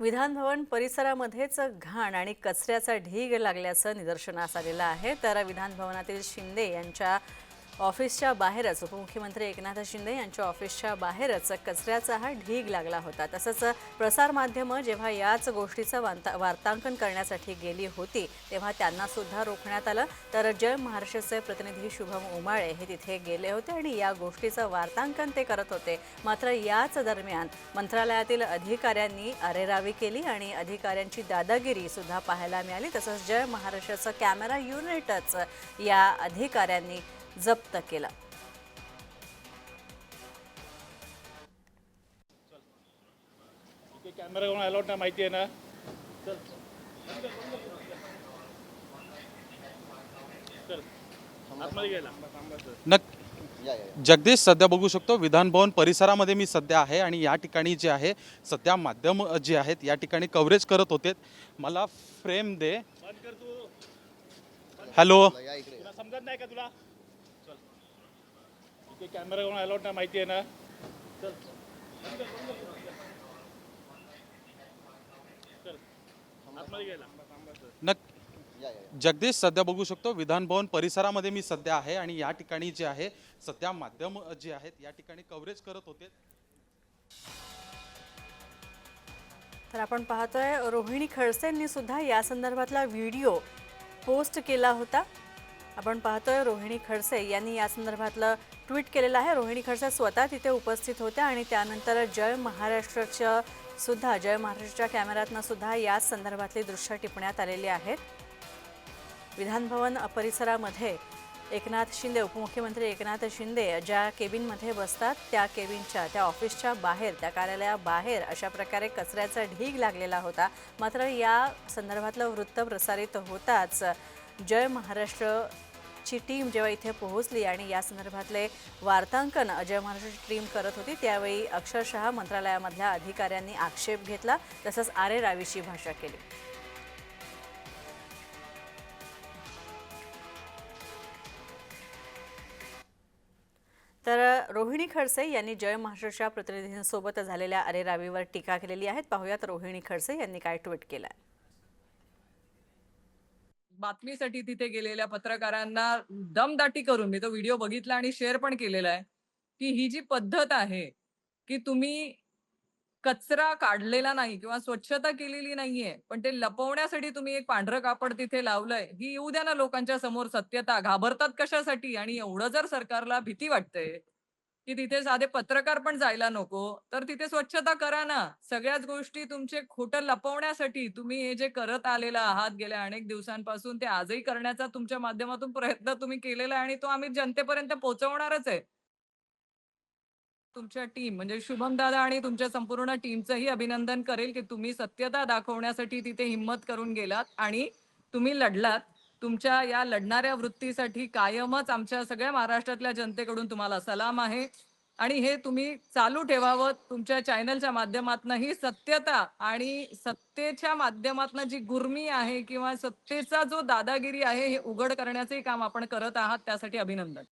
विधानभवन परिसरामध्येच घाण आणि कचऱ्याचा ढीग लागल्याचं निदर्शनास आलेलं आहे. तर विधानभवनातील शिंदे यांच्या ऑफिसच्या बाहेरच उपमुख्यमंत्री एकनाथ शिंदे यांच्या ऑफिसच्या बाहेरच कचऱ्याचा हा ढीग लागला होता. तसंच प्रसारमाध्यमं जेव्हा याच गोष्टीचं वार्ता वार्तांकन करण्यासाठी गेली होती तेव्हा त्यांना सुद्धा रोखण्यात आलं. तर जय महाराष्ट्राचे प्रतिनिधी शुभम उमाळे हे तिथे गेले होते आणि या गोष्टीचं वार्तांकन ते करत होते. मात्र याच दरम्यान मंत्रालयातील अधिकाऱ्यांनी अरेरावी केली आणि अधिकाऱ्यांची दादागिरी सुद्धा पाहायला मिळाली. तसंच जय महाराष्ट्राचं कॅमेरा युनिटच या अधिकाऱ्यांनी जप्त केलं. कॅमेरा कोण अलाउड नाही माहिती आहे ना? जगदीश सध्या बघू शकतो विधान भवन परिसरामध्ये मी सध्या आहे आणि या ठिकाणी जे आहे सध्या माध्यम जे आहेत या ठिकाणी कव्हरेज करत होते. मला फ्रेम दे. हॅलो तुला समजत नाही का तुला? इथे कॅमेरा कोण अलाउड नाही माहिती आहे ना. चल. जगदीश सध्या बघू शकतो विधान भवन परिसरामध्ये मी सध्या आहे आणि या ठिकाणी जे आहे सध्या माध्यम जे आहेत या ठिकाणी कव्हरेज करत होते. तर आपण पाहतोय रोहिणी खडसेंनी सुद्धा या संदर्भातला व्हिडिओ पोस्ट केला होता. आपण पाहतोय रोहिणी खडसे यांनी या संदर्भातलं ट्विट केलेलं आहे. रोहिणी खडसे स्वतः तिथे उपस्थित होत्या आणि त्यानंतर जय महाराष्ट्राच्या सुद्धा जय महाराष्ट्राच्या कॅमेऱ्यातनं सुद्धा या संदर्भातली दृश्य टिपण्यात आलेली आहेत. विधानभवन परिसरामध्ये एकनाथ शिंदे उपमुख्यमंत्री एकनाथ शिंदे ज्या केबिनमध्ये बसतात त्या केबिनच्या त्या ऑफिसच्या बाहेर त्या कार्यालयाबाहेर अशा प्रकारे कचऱ्याचा ढीग लागलेला होता. मात्र या संदर्भातलं वृत्त प्रसारित होताच जय महाराष्ट्र ची टीम जेव्हा इथे पोहोचली आणि या संदर्भातले वार्तांकन अजय महाराष्ट्राची टीम करत होती त्यावेळी अक्षरशः मंत्रालयामधल्या अधिकाऱ्यांनी आक्षेप घेतला तसंच आरे रावीशी भाषा केली. तर रोहिणी खडसे यांनी जय महाराष्ट्राच्या प्रतिनिधींसोबत झालेल्या अरेरावीवर टीका केलेली आहेत पाहूयात रोहिणी खडसे यांनी काय ट्विट केलं आहे बातमीसाठी तिथे गेलेल्या पत्रकारांना दमदाटी करून मी तो व्हिडिओ बघितला आणि शेअर पण केलेला आहे की ही जी पद्धत आहे की तुम्ही कचरा काढलेला नाही किंवा स्वच्छता केलेली नाहीये पण ते लपवण्यासाठी तुम्ही एक पांढरं कापड तिथे लावलंय ही येऊ द्या ना लोकांच्या समोर सत्यता घाबरतात कशासाठी? आणि एवढं जर सरकारला भीती वाटते की तिथे साधे पत्रकार पण जायला नको. तर तिथे स्वच्छता करा ना. सगळ्याच गोष्टी तुमचे खोटं लपवण्यासाठी तुम्ही हे जे करत आलेला आहात गेल्या अनेक दिवसांपासून ते आजही करण्याचा तुमच्या माध्यमातून प्रयत्न तुम्ही केलेला आहे आणि तो आम्ही जनतेपर्यंत पोहोचवणारच आहे. तुमच्या टीम म्हणजे शुभम दादा आणि तुमच्या संपूर्ण टीमचंही अभिनंदन करेल की तुम्ही सत्यता दाखवण्यासाठी तिथे हिंमत करून गेलात आणि तुम्ही लढलात. तुमच्या या लढणाऱ्या वृत्तीसाठी कायमच आमच्या सगळ्या महाराष्ट्रातल्या जनतेकडून तुम्हाला सलाम आहे. आणि हे तुम्ही चालू ठेवावं. तुमच्या चॅनलच्या माध्यमातून ही सत्यता आणि सत्तेच्या माध्यमातून जी गुर्मी आहे किंवा सत्तेचा जो दादागिरी आहे हे उघड करण्याचे काम आपण करत आहात. त्यासाठी अभिनंदन.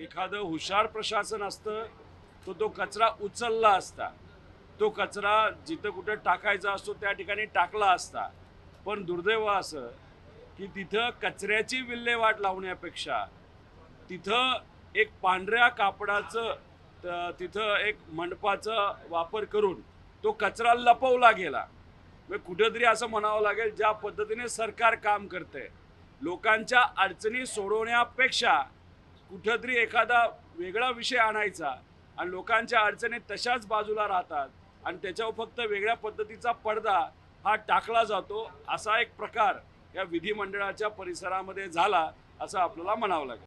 एखादं हुशार प्रशासन असतं तो तो कचरा उचलला असता. तो कचरा जिथं कुठं टाकायचा असतो त्या ठिकाणी टाकला असता. पण दुर्दैव असं की तिथं कचऱ्याची विल्हेवाट लावण्यापेक्षा तिथं एक पांढऱ्या कापडाचं तिथं एक मंडपाचा वापर करून तो कचरा लपवला गेला. मग कुठंतरी असं म्हणावं लागेल ज्या पद्धतीने सरकार काम करते लोकांच्या अडचणी सोडवण्यापेक्षा कुठंतरी एखादा वेगळा विषय आणायचा आणि लोकांच्या अडचणी तशाच बाजूला राहतात आणि त्याच्यावर फक्त वेगळ्या पद्धतीचा पडदा हा टाकला जातो असा एक प्रकार या विधिमंडळाच्या परिसरामध्ये झाला असं आपल्याला म्हणावं लागेल.